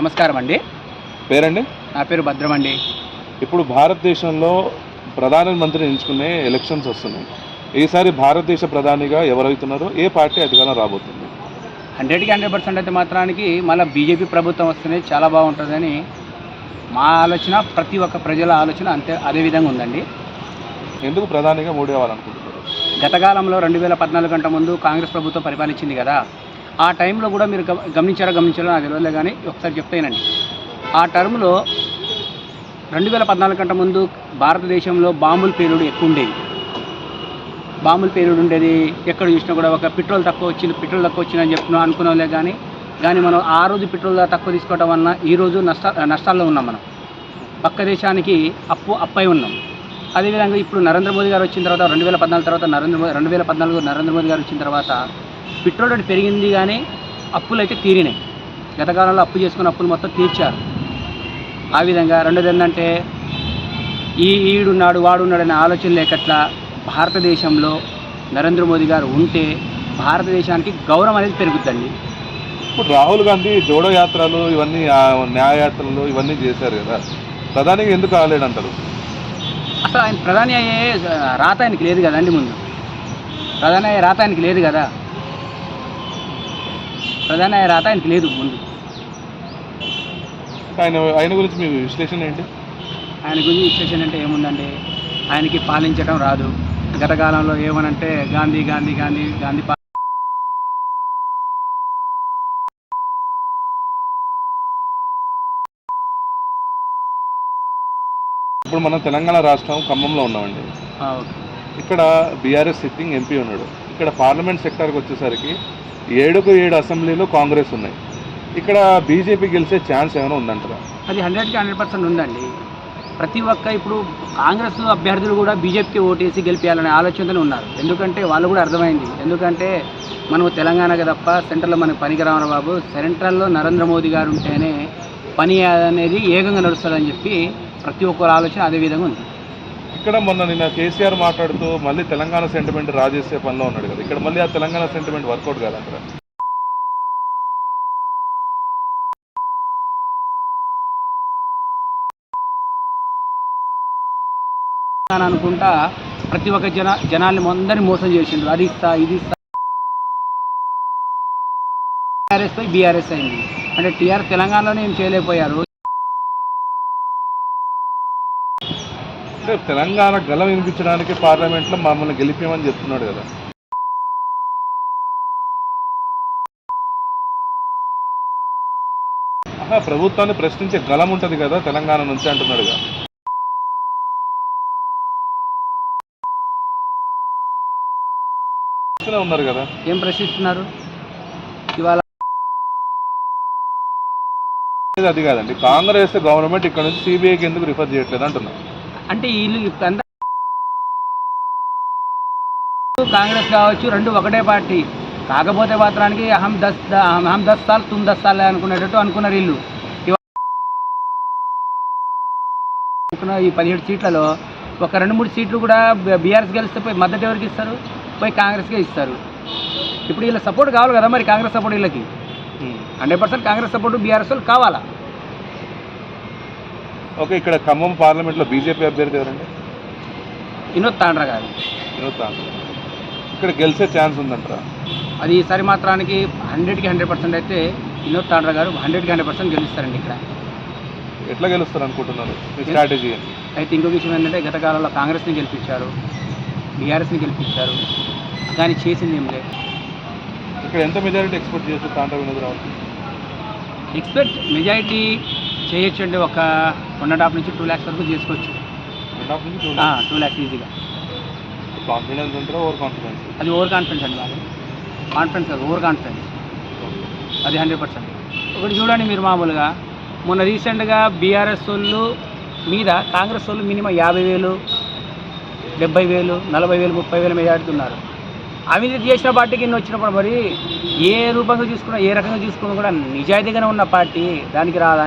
నమస్కారం అండి. పేరండి? నా పేరు భద్రం అండి. ఇప్పుడు భారతదేశంలో ప్రధానమంత్రిని ఎంచుకునే ఎలక్షన్స్ వస్తున్నాయి. ఈసారి భారతదేశ ప్రధానిగా ఎవరైతున్నారో ఏ పార్టీ అధికారం రాబోతుంది? హండ్రెడ్కి హండ్రెడ్ పర్సెంట్ అయితే మాత్రానికి మళ్ళీ బీజేపీ ప్రభుత్వం వస్తేనే చాలా బాగుంటుందని మా ఆలోచన ప్రతి ఒక్క ప్రజల ఆలోచన అంతే అదే విధంగా ఉందండి. ఎందుకు ప్రధానిగా మోడీ అవ్వాలనుకుంటున్నారు? గతకాలంలో రెండు వేల పద్నాలుగు గంట ముందు కాంగ్రెస్ ప్రభుత్వం పరిపాలించింది కదా. ఆ టైంలో కూడా మీరు గమ- గమనించారో నాకు తెలియదు కానీ ఒకసారి చెప్తానండి ఆ టర్మ్లో రెండు వేల పద్నాలుగు కంటే ముందు భారతదేశంలో బాంబుల పేలుడు ఎక్కువ ఉండేది. బాంబుల పేలుడు ఉండేది. ఎక్కడ చూసినా కూడా ఒక పెట్రోల్ తక్కువ వచ్చింది పెట్రోల్ తక్కువ వచ్చిందని చెప్తున్నాం అనుకున్నాంలే కానీ కానీ మనం ఆ రోజు పెట్రోల్ తక్కువ తీసుకోవడం వలన ఈరోజు నష్ట నష్టాల్లో ఉన్నాం మనం. పక్క దేశానికి అప్పు అప్పై ఉన్నాం. అదేవిధంగా ఇప్పుడు నరేంద్ర మోదీ గారు వచ్చిన తర్వాత రెండు వేల పద్నాలుగు తర్వాత నరేంద్ర మోదీ రెండు వేల పద్నాలుగు నరేంద్ర మోదీ గారు వచ్చిన తర్వాత పెట్రోల్ రేటు పెరిగింది కానీ అప్పులు అయితే తీరినాయి. గత కాలంలో అప్పు చేసుకున్న అప్పులు మొత్తం తీర్చారు. ఆ విధంగా రెండోది ఏంటంటే ఈ ఈడున్నాడు వాడున్నాడు అనే ఆలోచన లేకట్లా భారతదేశంలో నరేంద్ర మోదీ గారు ఉంటే భారతదేశానికి గౌరవం అనేది పెరుగుద్దండి. ఇప్పుడు రాహుల్ గాంధీ జోడో యాత్రలు ఇవన్నీ న్యాయయాత్రలు ఇవన్నీ చేశారు కదా. ప్రధానిగా ఎందుకు కాలేడంటారు అసలు ఆయన ప్రధాని అయ్యే రాత ఆయనకి లేదు కదండి ముందు. ప్రధాని అయ్యే రాత ఆయనకి లేదు కదా. ప్రధాని రాత ఆయనకి లేదు ముందు. ఆయన ఆయన గురించి మీ విశ్లేషణ ఏంటి? ఆయన గురించి విశ్లేషణ అంటే ఏముందండి? ఆయనకి పాలించడం రాదు. గత కాలంలో ఏమనంటే గాంధీ గాంధీ గాంధీ గాంధీ ఇప్పుడు మనం తెలంగాణ రాష్ట్రం ఖమ్మంలో ఉన్నామండి. ఇక్కడ బీఆర్ఎస్ సిట్టింగ్ ఎంపీ ఉన్నాడు. ఇక్కడ పార్లమెంట్ సెక్టార్కి వచ్చేసరికి ఏడుకు ఏడు అసెంబ్లీలో కాంగ్రెస్ ఉన్నాయి. ఇక్కడ బీజేపీ గెలిచే ఛాన్స్ ఏమైనా ఉందంటారా? అది హండ్రెడ్కి హండ్రెడ్ పర్సెంట్ ఉందండి. ప్రతి ఒక్క ఇప్పుడు కాంగ్రెస్ అభ్యర్థులు కూడా బీజేపీకి ఓటేసి గెలిపించాలనే ఆలోచనతోనే ఉన్నారు. ఎందుకంటే వాళ్ళు కూడా అర్థమైంది. ఎందుకంటే మనము తెలంగాణకి తప్ప సెంట్రల్లో మనకు పనికిరామరా బాబు సెంట్రల్లో నరేంద్ర మోదీ గారు ఉంటేనే పని అనేది ఏకంగా నడుస్తుందని చెప్పి ప్రతి ఒక్కరి ఆలోచన అదే విధంగా ఉంది. ఇక్కడ మొన్న నిన్న కేసీఆర్ మాట్లాడుతూ మళ్ళీ తెలంగాణ సెంటిమెంట్ రాజేసే పనిలో ఉన్నాడు కదా. ఇక్కడ మళ్ళీ ఆ తెలంగాణ సెంటిమెంట్ వర్కౌట్ కాదంటారా అని అనుకుంటా ప్రతి ఒక్క జన జనాల్ని అందరినీ మోసం చేసిండ్రు అది ఇస్తా ఇది ఇస్తా. టీఆర్ఎస్ పై బీఆర్ఎస్ అయింది. అంటే టీఆర్ తెలంగాణలోనే ఏం చేయలేకపోయారు? అంటే తెలంగాణ గలం వినిపించడానికి పార్లమెంట్లో మమ్మల్ని గెలిపేమని చెప్తున్నాడు కదా. ఆహా, ప్రభుత్వాన్ని ప్రశ్నించే గలం ఉంటుంది కదా తెలంగాణ నుంచి అంటున్నాడు కదా. ఇక్కడే ఉన్నారు కదా. ఏం ప్రశ్నిస్తున్నారు? ఇవాళ అది కాదండి కాంగ్రెస్ గవర్నమెంట్ ఇక్కడ నుంచి సిబిఐకి ఎందుకు రిఫర్ చేయట్లేదు అంటున్నారు. అంటే వీళ్ళు అంతా కాంగ్రెస్ కావచ్చు రెండు ఒకటే పార్టీ. కాకపోతే మాత్రానికి అహం దస్ అహం దస్ సాల్ తుమ్ దస్ సాల్ అనుకునేటట్టు అనుకున్నారు వీళ్ళు ఈ పదిహేడు సీట్లలో ఒక రెండు మూడు సీట్లు కూడా బీఆర్ఎస్ గెలిస్తే పోయి మద్దతు ఎవరికి ఇస్తారు? పోయి కాంగ్రెస్కే ఇస్తారు. ఇప్పుడు వీళ్ళ సపోర్ట్ కావాలి కదా మరి కాంగ్రెస్ సపోర్ట్ వీళ్ళకి? Hundred percent Congress support BRS వాళ్ళు కావాలా? ఓకే ఇక్కడ ఖమ్మం పార్లమెంట్లో బీజేపీ అభ్యర్థి ఎవరండి? వినోద్ తాండ్రా గారు. వినోద్ తాండ్ర. ఇక్కడ గెలిచే ఛాన్స్ ఉందంటారా? అది ఈసారి మాత్రానికి హండ్రెడ్కి హండ్రెడ్ పర్సెంట్ అయితే వినోద్ తాండ్రా గారు హండ్రెడ్కి హండ్రెడ్ పర్సెంట్ గెలుస్తారండి ఇక్కడ. ఎట్లా గెలుస్తారు అనుకుంటున్నారు మీ స్ట్రాటజీ? అయితే ఇంకో విషయం ఏంటంటే గత కాలంలో కాంగ్రెస్ని గెలిపించారు బీఆర్ఎస్ని గెలిపించారు కానీ చేసింది ఏం లేదు. ఇక్కడ ఎంత మెజారిటీ ఎక్స్పెక్ట్ చేయొచ్చు తాండ్ర వినోద్ రావు ఎక్స్పెక్ట్ మెజారిటీ చేయొచ్చు అంటే ఒక వన్ అండ్ హాఫ్ నుంచి టూ ల్యాక్స్ వరకు చేసుకోవచ్చు. టూ ల్యాక్స్? ఈజీగా. Confidence over confidence. అది ఓవర్ కాన్ఫిడెన్స్ అండి వాళ్ళు కాన్ఫిడెన్స్ కాదు ఓవర్ కాన్ఫిడెన్స్. అది హండ్రెడ్ పర్సెంట్. ఒకటి చూడండి మీరు మామూలుగా. మొన్న రీసెంట్గా బీఆర్ఎస్ వాళ్ళు మీద కాంగ్రెస్ వాళ్ళు మినిమం యాభై వేలు డెబ్బై వేలు నలభై వేలు ముప్పై వేలు మెజారిటీ ఉన్నారు అవినీతి చేసిన పార్టీకి ఇన్ని వచ్చినప్పుడు మరి ఏ రూపంగా చూసుకున్నా ఏ రకంగా చూసుకున్నా కూడా నిజాయితీగానే ఉన్న పార్టీ దానికి రాదా